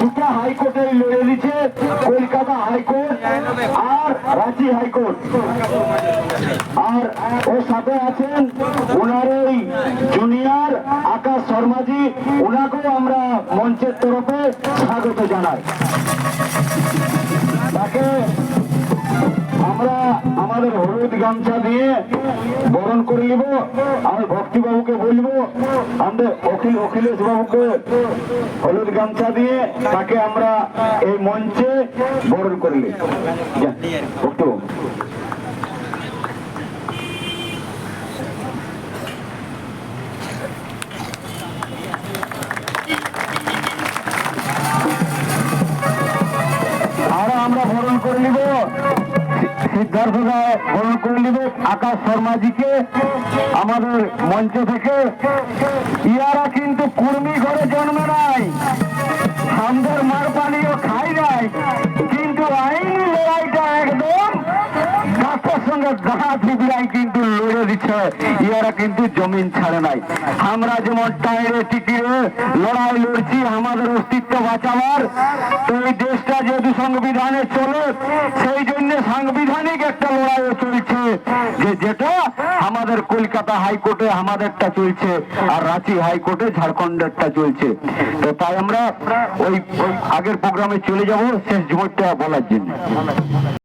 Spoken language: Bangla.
দুটা হাইকোর্টে লড়ে দিচ্ছে কলকাতা হাইকোর্ট আর রাঁচি হাইকোর্ট। আর ওর সাথে আছেন ওনার ওই জুনিয়র আকাশ শর্মাজি। ওনাকেও আমরা মঞ্চের তরফে স্বাগত জানাই। গামছা দিয়ে বরণ করে নিব। আমি ভক্তি বাবুকে বলব, আমাদের অখিল অখিলেশ বাবুকে হলুদ গামছা দিয়ে তাকে আমরা এই মঞ্চে বরণ করে নিব। সিদ্ধার্থ রায় বরণ করে নিব আকাশ শর্মাজিকে। আমাদের মঞ্চ থেকে। ইয়ারা কিন্তু কুর্মি ঘরে জন্মে নাই। আমাদের মার পানিও খাই নাই। কিন্তু আইনি লড়াইটা একদম গাছের সঙ্গে গা ঝিবড়াই কিন্তু লড়ে দিচ্ছে। ইয়ারা কিন্তু জমিন ছাড়ে নাই। আমরা যেমন টাইরে টিকিয়ে লড়াই লড়ছি, আমাদের অস্তিত্ব বাঁচাবার। তো এই দেশটা যেহেতু সংবিধানে চলে, সেই জন্য সাংবিধানিক একটা লড়াইও চলছে। যে যেটা আমাদের কলকাতা হাইকোর্টে আমাদেরটা চলছে, আর রাঁচি হাইকোর্টে ঝাড়খণ্ডেরটা চলছে। তো তাই আমরা ওই ওই আগের প্রোগ্রামে চলে যাব, শেষ জীবনটা বলার জন্য।